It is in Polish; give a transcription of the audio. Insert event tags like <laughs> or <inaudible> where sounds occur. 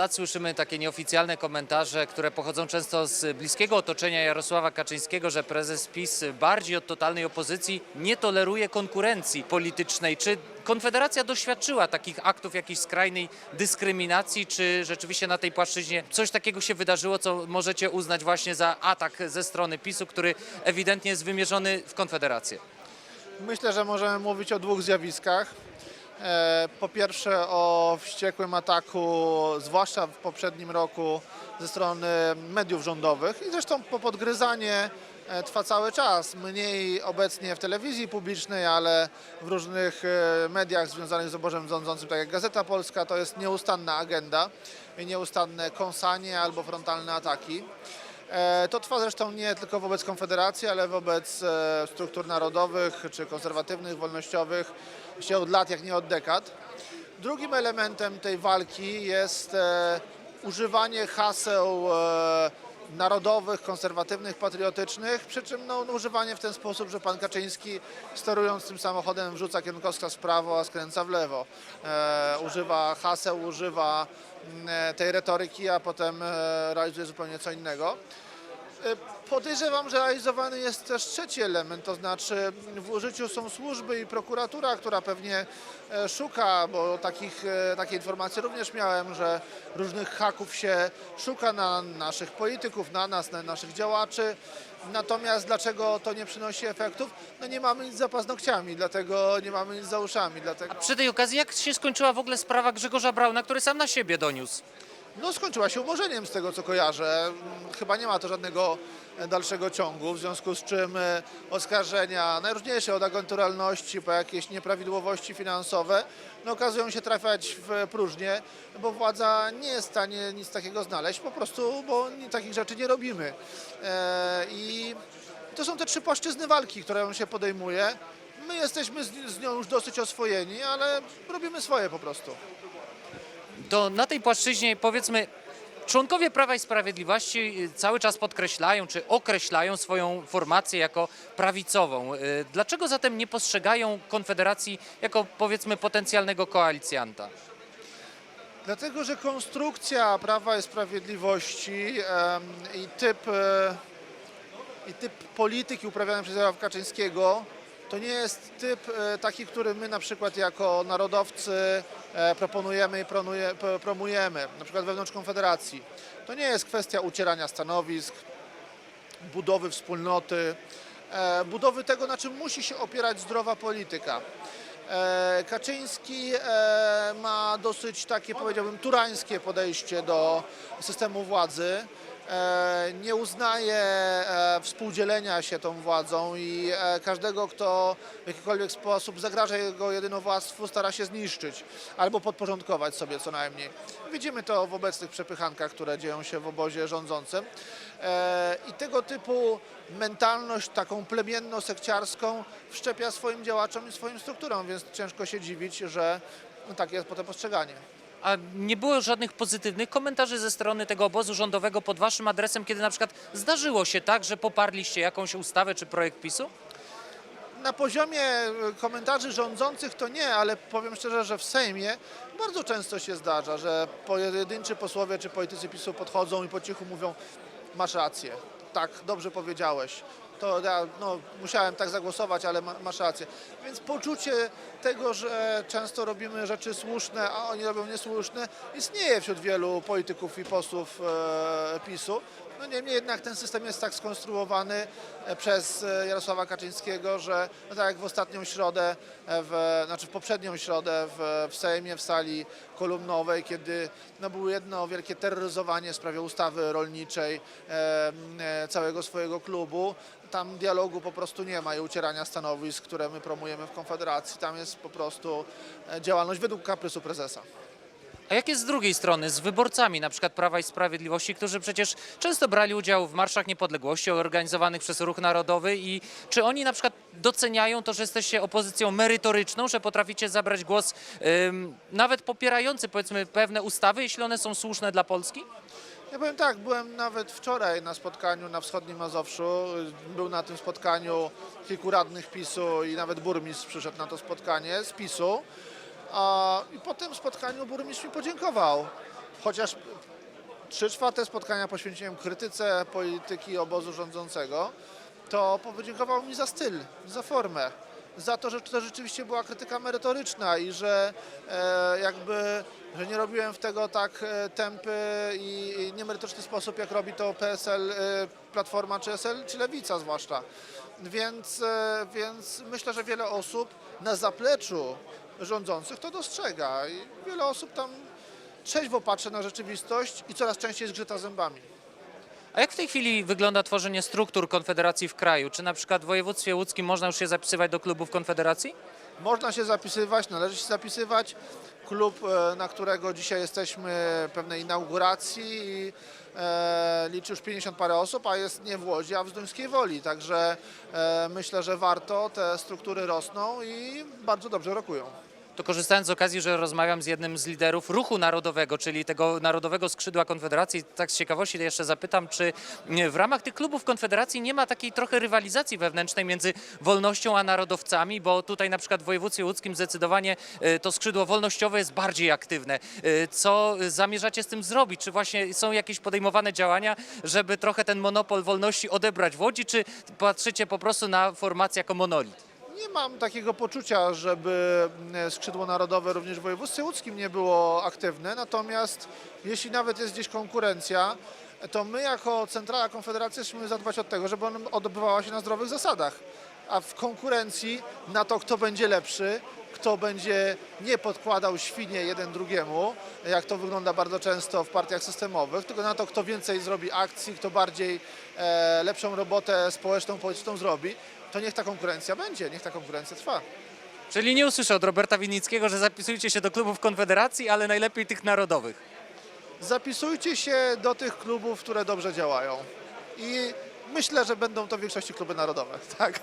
lat słyszymy takie nieoficjalne komentarze, które pochodzą często z bliskiego otoczenia Jarosława Kaczyńskiego, że prezes PiS bardziej od totalnej opozycji nie toleruje konkurencji politycznej. Czy Konfederacja doświadczyła takich aktów jakiejś skrajnej dyskryminacji, czy rzeczywiście na tej płaszczyźnie coś takiego się wydarzyło, co możecie uznać właśnie za atak ze strony PiSu, który ewidentnie jest wymierzony w Konfederację? Myślę, że możemy mówić o dwóch zjawiskach. E, Po pierwsze o wściekłym ataku, zwłaszcza w poprzednim roku, ze strony mediów rządowych i zresztą po podgryzanie e, trwa cały czas. Mniej obecnie w telewizji publicznej, ale w różnych e, mediach związanych z obożem rządzącym, tak jak Gazeta Polska, to jest nieustanna agenda i nieustanne kąsanie albo frontalne ataki. E, To trwa zresztą nie tylko wobec Konfederacji, ale wobec e, struktur narodowych czy konserwatywnych, wolnościowych się od lat, jak nie od dekad. Drugim elementem tej walki jest e, używanie haseł narodowych, konserwatywnych, patriotycznych, przy czym no, używanie w ten sposób, że pan Kaczyński sterując tym samochodem wrzuca kierunkowskaz w prawo, a skręca w lewo. E, używa haseł, używa tej retoryki, a potem e, realizuje zupełnie co innego. E, Podejrzewam, że realizowany jest też trzeci element, to znaczy w użyciu są służby i prokuratura, która pewnie e, szuka, bo takich, e, takie informacje również miałem, że różnych haków się szuka na naszych polityków, na nas, na naszych działaczy. Natomiast dlaczego to nie przynosi efektów? No nie mamy nic za paznokciami, dlatego nie mamy nic za uszami, dlatego... Przy tej okazji, jak się skończyła w ogóle sprawa Grzegorza Brauna, który sam na siebie doniósł? No skończyła się umorzeniem z tego co kojarzę. Mm, Chyba nie ma to żadnego e, dalszego ciągu, w związku z czym e, oskarżenia najróżniejsze od agenturalności po jakieś nieprawidłowości finansowe no, okazują się trafiać w próżnię, bo władza nie jest w stanie nic takiego znaleźć, po prostu, bo takich rzeczy nie robimy. E, I to są te trzy płaszczyzny walki, które się podejmuje. My jesteśmy z nią już dosyć oswojeni, ale robimy swoje po prostu. To na tej płaszczyźnie powiedzmy członkowie Prawa i Sprawiedliwości y, cały czas podkreślają czy określają swoją formację jako prawicową. Y, Dlaczego zatem nie postrzegają Konfederacji jako powiedzmy potencjalnego koalicjanta? Dlatego, że konstrukcja Prawa i Sprawiedliwości i typ, e, i typ polityki uprawianej przez Jarosława Kaczyńskiego to nie jest typ e, taki, który my na przykład jako narodowcy e, proponujemy i promujemy, na przykład wewnątrz Konfederacji. To nie jest kwestia ucierania stanowisk, budowy wspólnoty, e, budowy tego, na czym musi się opierać zdrowa polityka. Kaczyński ma dosyć takie, powiedziałbym, turańskie podejście do systemu władzy. E, Nie uznaje współdzielenia się tą władzą i e, każdego, kto w jakikolwiek sposób zagraża jego jedynowładztwu, stara się zniszczyć albo podporządkować sobie co najmniej. Widzimy to w obecnych przepychankach, które dzieją się w obozie rządzącym. E, I tego typu mentalność taką plemienno-sekciarską wszczepia swoim działaczom i swoim strukturom, więc ciężko się dziwić, że no, takie jest potem postrzeganie. A nie było żadnych pozytywnych komentarzy ze strony tego obozu rządowego pod waszym adresem, kiedy na przykład zdarzyło się tak, że poparliście jakąś ustawę czy projekt PiSu? Na poziomie e, komentarzy rządzących to nie, ale powiem szczerze, że w Sejmie bardzo często się zdarza, że pojedynczy posłowie czy politycy PiSu podchodzą i po cichu mówią masz rację, tak, dobrze powiedziałeś. To ja no, musiałem tak zagłosować, ale ma, masz rację. Więc poczucie tego, że często robimy rzeczy słuszne, a oni robią niesłuszne, istnieje wśród wielu polityków i posłów e, PiSu. No niemniej jednak ten system jest tak skonstruowany e, przez e, Jarosława Kaczyńskiego, że no tak jak w ostatnią środę, e, w, znaczy w poprzednią środę w, w Sejmie, w sali kolumnowej, kiedy no było jedno wielkie terroryzowanie w sprawie ustawy rolniczej e, całego swojego klubu, tam dialogu po prostu nie ma i ucierania stanowisk, które my promujemy w Konfederacji. Tam jest po prostu działalność według kaprysu prezesa. A jak jest z drugiej strony, z wyborcami na przykład Prawa i Sprawiedliwości, którzy przecież często brali udział w marszach niepodległości organizowanych przez Ruch Narodowy i czy oni na przykład doceniają to, że jesteście opozycją merytoryczną, że potraficie zabrać głos ym, nawet popierający powiedzmy pewne ustawy, jeśli one są słuszne dla Polski? Ja powiem tak, byłem nawet wczoraj na spotkaniu na wschodnim Mazowszu. Był na tym spotkaniu kilku radnych PiSu i nawet burmistrz przyszedł na to spotkanie z PiSu. A, I po tym spotkaniu burmistrz mi podziękował. Chociaż trzy czwarte spotkania poświęciłem krytyce polityki obozu rządzącego, to podziękował mi za styl, za formę, za to, że to rzeczywiście była krytyka merytoryczna i że e, jakby, że nie robiłem w tego tak e, tępy i, i niemerytoryczny sposób, jak robi to PSL, e, Platforma czy SL, czy Lewica zwłaszcza. Więc, e, więc myślę, że wiele osób na zapleczu rządzących to dostrzega i wiele osób tam trzeźwo patrzy na rzeczywistość i coraz częściej zgrzyta zębami. A jak w tej chwili wygląda tworzenie struktur Konfederacji w kraju? Czy na przykład w województwie łódzkim można już się zapisywać do klubów Konfederacji? Można się zapisywać, należy się zapisywać. Klub, e, na którego dzisiaj jesteśmy pewnej inauguracji i e, liczy już 50 parę osób, a jest nie w Łodzi, a w Zduńskiej Woli. Także e, myślę, że warto, te struktury rosną i bardzo dobrze rokują. To korzystając z okazji, że rozmawiam z jednym z liderów ruchu narodowego, czyli tego narodowego skrzydła Konfederacji, tak z ciekawości jeszcze zapytam, czy w ramach tych klubów Konfederacji nie ma takiej trochę rywalizacji wewnętrznej między wolnością a narodowcami, bo tutaj na przykład w województwie łódzkim zdecydowanie e, to skrzydło wolnościowe jest bardziej aktywne. E, Co zamierzacie z tym zrobić? Czy właśnie są jakieś podejmowane działania, żeby trochę ten monopol wolności odebrać w Łodzi, czy patrzycie po prostu na formację jako monolit? Nie mam takiego poczucia, żeby e, skrzydło narodowe również w województwie łódzkim nie było aktywne, natomiast jeśli nawet jest gdzieś konkurencja, to my jako Centrala Konfederacji musimy zadbać od tego, żeby ona odbywała się na zdrowych zasadach. A w konkurencji na to, kto będzie lepszy, kto będzie nie podkładał świnie jeden drugiemu, jak to wygląda bardzo często w partiach systemowych, tylko na to, kto więcej zrobi akcji, kto bardziej e, lepszą robotę społeczną, polityczną zrobi, to niech ta konkurencja będzie, niech ta konkurencja trwa. Czyli nie usłyszę od Roberta Winnickiego, że zapisujcie się do klubów Konfederacji, ale najlepiej tych narodowych. Zapisujcie się do tych klubów, które dobrze działają. I myślę, że będą to w większości kluby narodowe. <laughs> Tak.